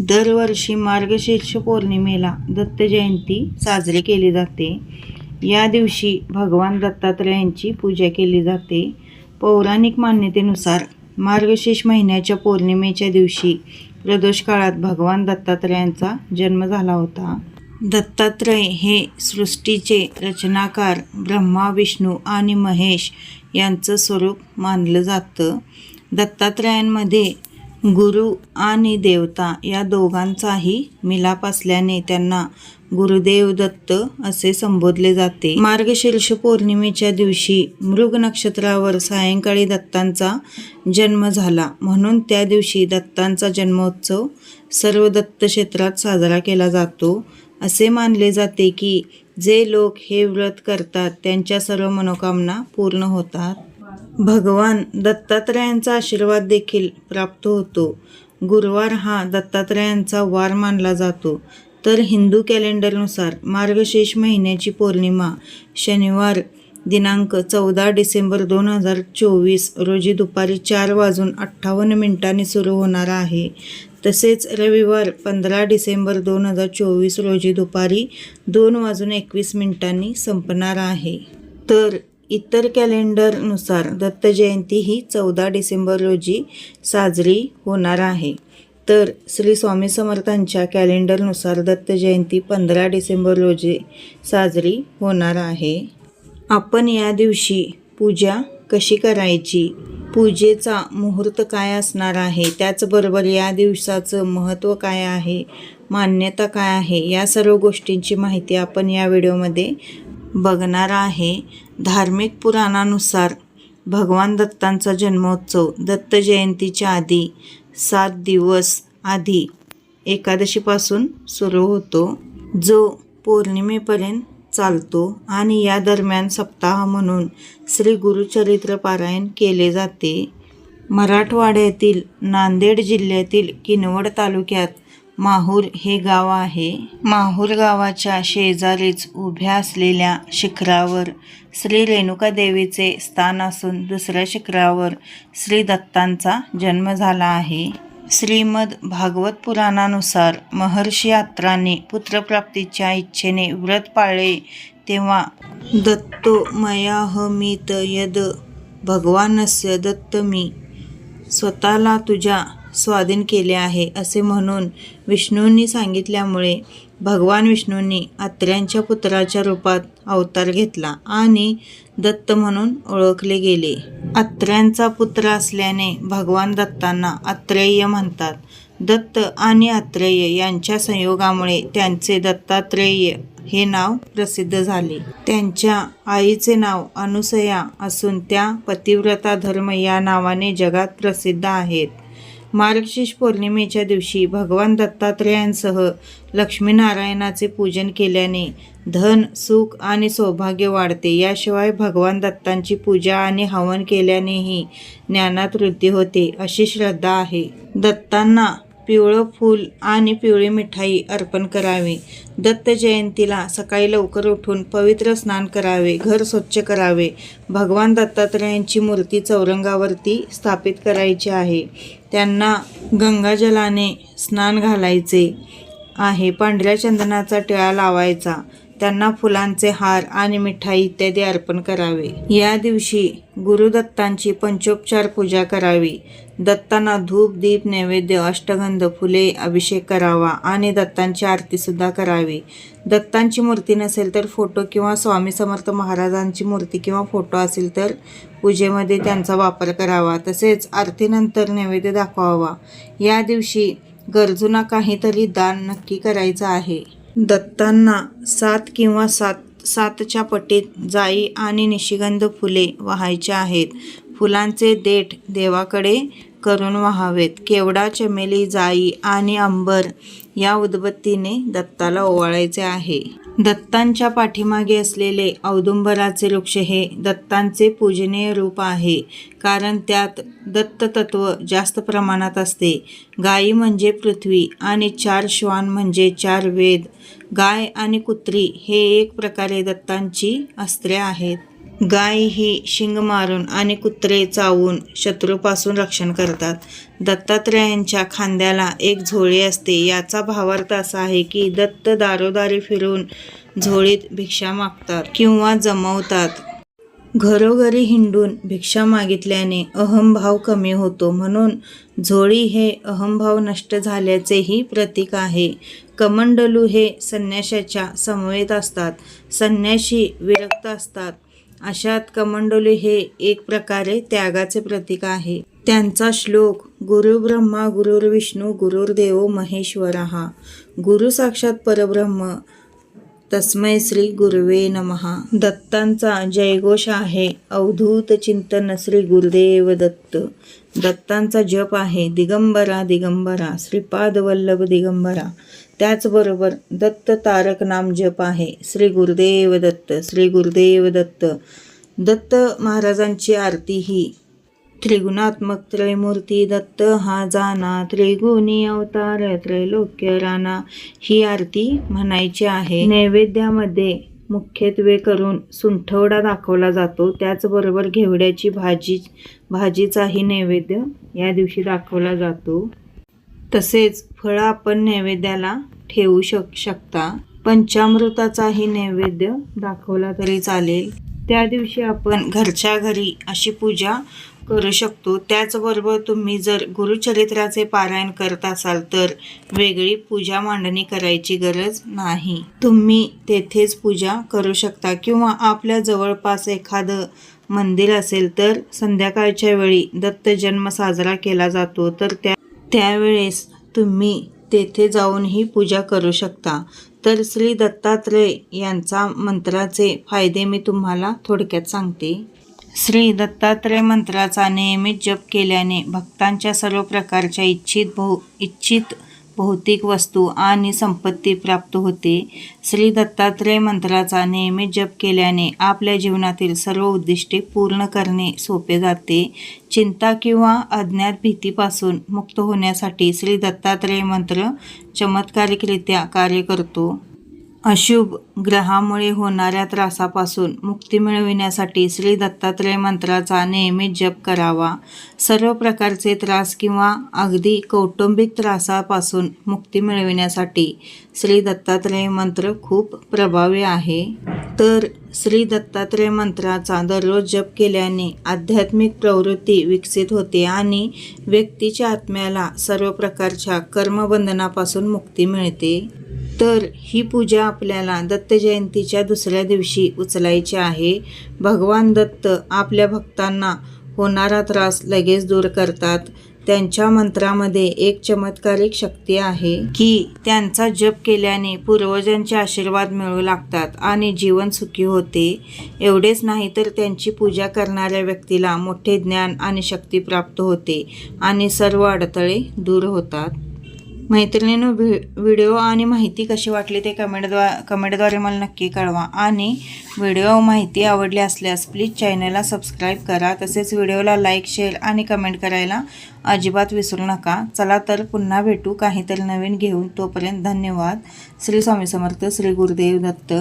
दरवर्षी मार्गशीर्ष पौर्णिमेला दत्त जयंती साजरी केली जाते. या दिवशी भगवान दत्तात्रयांची पूजा केली जाते. पौराणिक मान्यतेनुसार मार्गशीर्ष महिन्याच्या पौर्णिमेच्या दिवशी प्रदोष काळात भगवान दत्तात्रयांचा जन्म झाला होता. दत्तात्रय हे सृष्टीचे रचनाकार ब्रह्मा विष्णू आणि महेश यांचं स्वरूप मानलं जातं. दत्तात्रयांमध्ये गुरु आणि देवता या दोघांचाही मिलाप असल्याने त्यांना गुरुदेव दत्त असे संबोधले जाते. मार्गशीर्ष पौर्णिमेच्या दिवशी मृग नक्षत्रावर सायंकाळी दत्तांचा जन्म झाला. म्हणून त्या दिवशी दत्तांचा जन्मोत्सव सर्व दत्त क्षेत्रात साजरा केला जातो. असे मानले जाते की जे लोक हे व्रत करतात त्यांच्या सर्व मनोकामना पूर्ण होतात. भगवान दत्तात्रयांचा आशीर्वाद देखील प्राप्त होतो. गुरुवार हा दत्तात्रयांचा वार मानला जातो. तर हिंदू कॅलेंडरनुसार मार्गशीर्ष महिन्याची पौर्णिमा शनिवार दिनांक चौदा डिसेंबर दोन हजार चोवीस रोजी दुपारी चार वाजून अठ्ठावन्न मिनिटांनी सुरू होणार आहे. तसेच रविवार पंधरा डिसेंबर दोन हजार चोवीस रोजी दुपारी दोन वाजून एकवीस मिनिटांनी संपणार आहे. तर इतर कॅलेंडरनुसार दत्त जयंती ही चौदा डिसेंबर रोजी साजरी होणार आहे. तर श्री स्वामी समर्थांच्या कॅलेंडरनुसार दत्त जयंती पंधरा डिसेंबर रोजी साजरी होणार आहे. आपण या दिवशी पूजा कशी करायची? पूजेचा मुहूर्त काय असणार आहे? त्याचबरोबर या दिवसाचं महत्त्व काय आहे? मान्यता काय आहे? या सर्व गोष्टींची माहिती आपण या व्हिडिओमध्ये बघणार आहे. धार्मिक पुराणानुसार भगवान दत्तांचा जन्मोत्सव दत्त जयंतीच्या आधी सात दिवस आधी एकादशीपासून सुरू होतो जो पौर्णिमेपर्यंत चालतो आणि या दरम्यान सप्ताह म्हणून श्री गुरुचरित्र पारायण केले जाते. मराठवाड्यातील नांदेड जिल्ह्यातील किनवड तालुक्यात माहूर हे गाव आहे. माहूर गावाच्या शेजारीच उभ्या असलेल्या शिखरावर श्री रेणुका देवीचे स्थान असून दुसऱ्या शिखरावर श्री दत्तांचा जन्म झाला आहे. श्रीमद भागवत पुराणानुसार महर्षी यात्रांनी पुत्रप्राप्तीच्या इच्छेने व्रत पाळले तेव्हा दत्तो मयाहमित यद भगवानस्य दत्त मी स्वतःला तुझ्या स्वाधीन केले आहे असे म्हणून विष्णूंनी सांगितल्यामुळे भगवान विष्णूंनी अत्र्यांच्या पुत्राच्या रूपात अवतार घेतला आणि दत्त म्हणून ओळखले गेले. अत्र्यांचा पुत्र असल्याने भगवान दत्तांना अत्रेय म्हणतात. दत्त आणि अत्रेय यांच्या संयोगामुळे त्यांचे दत्तात्रेय हे नाव प्रसिद्ध झाले. त्यांच्या आईचे नाव अनुसया असून त्या पतिव्रता धर्म या नावाने जगात प्रसिद्ध आहेत. मार्गशीर्ष पौर्णिमेच्या दिवशी भगवान दत्तात्रेयांसह लक्ष्मीनारायणाचे पूजन केल्याने धन सुख आणि सौभाग्य वाढते. याशिवाय भगवान दत्तांची पूजा आणि हवन केल्यानेही ज्ञानात वृद्धी होते अशी श्रद्धा आहे. दत्तांना पिवळं फूल आणि पिवळी मिठाई अर्पण करावे. दत्त जयंतीला सकाळी लवकर उठून पवित्र स्नान करावे घर स्वच्छ करावे. भगवान दत्तात्रयांची मूर्ती चौरंगावरती स्थापित करायची आहे. त्यांना गंगाजलाने स्नान घालायचे आहे. पांढऱ्या चंदनाचा टिळा लावायचा. त्यांना फुलांचे हार आणि मिठाई इत्यादी अर्पण करावे. या दिवशी गुरुदत्तांची पंचोपचार पूजा करावी. दत्तांना धूप दीप नैवेद्य अष्टगंध फुले अभिषेक करावा आणि दत्तांची आरतीसुद्धा करावी. दत्तांची मूर्ती नसेल तर फोटो किंवा स्वामी समर्थ महाराजांची मूर्ती किंवा फोटो असेल तर पूजेमध्ये त्यांचा वापर करावा. तसेच आरतीनंतर नैवेद्य दाखवावा. या दिवशी गरजूंना काहीतरी दान नक्की करायचं आहे. दत्तांना सात किंवा सात सातच्या पटीत जाई आणि निशिगंध फुले वाहायच्या आहेत. फुलांचे देठ देवाकडे करून व्हावेत. केवडा चमेली जाई आणि अंबर या उदबत्तीने दत्ताला ओवाळायचे आहे. दत्तांच्या पाठीमागे असलेले औदुंबराचे वृक्ष हे दत्तांचे पूजनीय रूप आहे कारण त्यात दत्ततत्व जास्त प्रमाणात असते. गायी म्हणजे पृथ्वी आणि चार श्वान म्हणजे चार वेद. गाय आणि कुत्री हे एक प्रकारे दत्तांची अस्त्रे आहेत. गाय ही शिंग मारून आणि कुत्रे चावून शत्रूपासून रक्षण करतात. दत्तात्रयांच्या खांद्याला एक झोळी असते. याचा भावार्थ असा आहे की दत्त दारोदारी फिरून झोळीत भिक्षा मागतात किंवा जमवतात. घरोघरी हिंडून भिक्षा मागितल्याने अहंभाव कमी होतो. म्हणून झोळी हे अहंभाव नष्ट झाल्याचेही प्रतीक आहे. कमंडलू हे संन्याशाच्या समवेत असतात. संन्याशी विरक्त असतात. अशात कमंडोली हे एक प्रकारे त्यागाचे प्रतीक आहे. त्यांचा श्लोक गुरु ब्रह्मा गुरुर्विष्णू गुरुर्देव महेश्वरहा गुरु साक्षात परब्रह्म. तस्मै श्री गुरुवे नमहा दत्तांचा जयघोष आहे. अवधूत चिंतन श्री गुरुदेव दत्त. दत्तांचा जप आहे. दिगंबरा दिगंबरा. श्रीपाद वल्लभ दिगंबरा. त्याचबरोबर दत्त तारक नाम जप आहे. श्री गुरुदेव दत्त श्री गुरुदेव दत्त. दत्त महाराजांची आरती ही. त्रिगुणात्मक त्रयमूर्ती दत्त हा जाना त्रिगुणी अवतार त्रैलोक्य राणा ही आरती म्हणायची आहे. नैवेद्यामध्ये मुख्यत्वे करून सुंठवडा दाखवला जातो. त्याचबरोबर घेवड्याची भाजी भाजीचाही नैवेद्य या दिवशी दाखवला जातो. तसेच फळं आपण नैवेद्याला ठेवू शक शकता. पंचामृताचाही नैवेद्य दाखवला तरी चालेल. त्या दिवशी आपण घरच्या घरी अशी पूजा करू शकतो. त्याचबरोबर तुम्ही जर गुरुचरित्राचे पारायण करत असाल तर वेगळी पूजा मांडणी करायची गरज नाही. तुम्ही तेथेच पूजा करू शकता किंवा आपल्या जवळपास एखादं मंदिर असेल तर संध्याकाळच्या वेळी दत्त जन्म साजरा केला जातो. तर त्या त्यावेळेस तुम्ही तेथे जाऊनही पूजा करू शकता. तर श्री दत्तात्रय यांचा मंत्राचे फायदे मी तुम्हाला थोडक्यात सांगते. श्री दत्तात्रय मंत्राचा नियमित जप केल्याने भक्तांच्या सर्व प्रकारच्या इच्छित भो इच्छित भौतिक वस्तू आणि संपत्ती प्राप्त होते. श्री दत्तात्रय मंत्राचा नियमित जप केल्याने आपल्या जीवनातील सर्व उद्दिष्टे पूर्ण करणे सोपे जाते. चिंता किंवा अज्ञात भीतीपासून मुक्त होण्यासाठी श्री दत्तात्रय मंत्र चमत्कारिकरित्या कार्य करतो. अशुभ ग्रहामुळे होणाऱ्या त्रासापासून मुक्ती मिळविण्यासाठी श्री दत्तात्रय मंत्राचा नेहमी जप करावा. सर्व प्रकारचे त्रास किंवा अगदी कौटुंबिक त्रासापासून मुक्ती मिळविण्यासाठी श्री दत्तात्रय मंत्र खूप प्रभावी आहे. तर श्री दत्तात्रय मंत्राचा दररोज जप केल्याने आध्यात्मिक प्रवृत्ती विकसित होते आणि व्यक्तीच्या आत्म्याला सर्व प्रकारच्या कर्मबंधनापासून मुक्ती मिळते. तर ही पूजा आपल्याला दत्त जयंतीच्या दुसऱ्या दिवशी उचलायची आहे. भगवान दत्त आपल्या भक्तांना होणारा त्रास लगेच दूर करतात. त्यांच्या मंत्रामध्ये एक चमत्कारिक शक्ती आहे की त्यांचा जप केल्याने पूर्वजांचे आशीर्वाद मिळू लागतात आणि जीवन सुखी होते. एवढेच नाही तर त्यांची पूजा करणाऱ्या व्यक्तीला मोठे ज्ञान आणि शक्ती प्राप्त होते आणि सर्व अडथळे दूर होतात. मैत्रिणीनं व्हि व्हिडिओ आणि माहिती कशी वाटली ते कमेंटद्वा कमेंटद्वारे मला नक्की कळवा. आणि व्हिडिओ माहिती आवडली असल्यास प्लीज चॅनलला सबस्क्राईब करा. तसेच व्हिडिओला लाईक शेअर आणि कमेंट करायला अजिबात विसरू नका. चला तर पुन्हा भेटू. काहीतरी नवीन घेऊन तोपर्यंत धन्यवाद. श्री स्वामी समर्थ श्री गुरुदेव दत्त.